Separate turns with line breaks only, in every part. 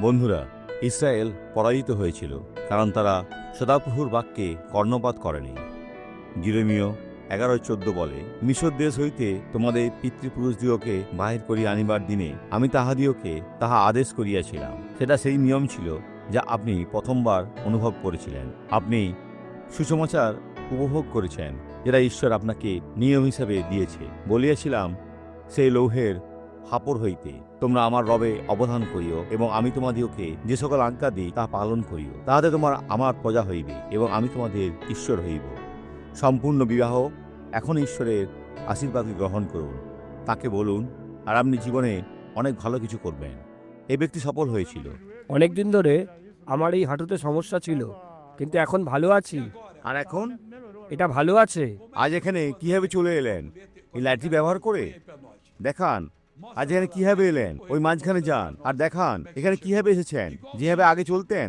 বন্ধুরা, ইসরায়েল পরাজিত হয়েছিল কারণ তারা সদাপ্রভুর বাক্যে কর্ণপাত করেনি। গিরমীয় এগারো চোদ্দ বলে, মিশর দেশ হইতে তোমাদের পিতৃপুরুষদিওকে বাহির করিয়া আনিবার দিনে আমি তাহাদিওকে তাহা আদেশ করিয়াছিলাম। সেটা সেই নিয়ম ছিল যা আপনি প্রথমবার অনুভব করেছিলেন। আপনি সুসমাচার উপভোগ করেছেন, যেটা ঈশ্বর আপনাকে নিয়ম হিসাবে দিয়েছে। বলিয়াছিলাম, সেই লৌহের হাপড় হইতে। তোমরা আমার রবে অবধান করিও এবং আমি তোমাদিওকে যে সকল আজ্ঞা দিই তা পালন করিও। তাহাতে তোমার আমার প্রজা হইবে এবং আমি তোমাদের ঈশ্বর হইব। সম্পূর্ণ বিবাহ এখন ঈশ্বরের আশীর্বাদ গ্রহণ করুন। তাকে বলুন আর আপনি জীবনে অনেক ভালো কিছু করবেন। এই ব্যক্তি সফল হয়েছিল।
অনেক দিন ধরে আমার এই হাঁটুতে সমস্যা ছিল কিন্তু এখন ভালো আছি।
আর এখন?
এটা ভালো আছে।
আজ এখানে কীভাবে চলে এলেন? এই লাইটটি ব্যবহার করে? দেখান। আজ এখানে কীভাবে এলেন ওই মাঝখানে যান। আর দেখান এখানে কীভাবে এসেছেন যেভাবে আগে চলতেন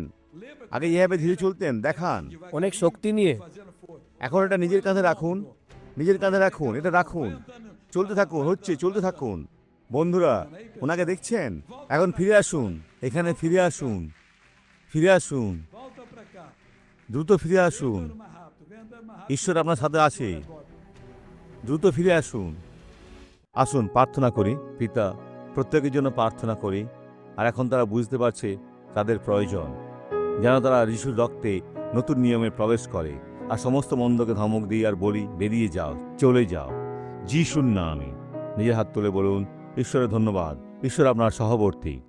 আগে যেভাবে ধীরে চলতেন দেখান।
অনেক শক্তি নিয়ে।
এখন এটা নিজের কাঁধে রাখুন নিজের কাঁধে রাখুন এটা রাখুন। চলতে থাকুন হচ্ছে চলতে থাকুন। বন্ধুরা ওনাকে দেখছেন? এখন ফিরে আসুন এখানে ফিরে আসুন ফিরে আসুন। দ্রুত ফিরে আসুন। ঈশ্বর আপনার সাথে আছে। দ্রুত ফিরে আসুন। আসুন, প্রার্থনা করি। পিতা, প্রত্যেকের জন্য প্রার্থনা করি। আর এখন তারা বুঝতে পারছে তাদের প্রয়োজন। যেন তারা ঋষুর রক্তে নতুন নিয়মে প্রবেশ করে। আর সমস্ত মন্দকে ধমক দিই আর বলি, বেরিয়ে যাও, চলে যাও। যিশুর নামে নিজের হাত তুলে বলুন, ঈশ্বরের ধন্যবাদ। ঈশ্বর আপনার সহবর্তী।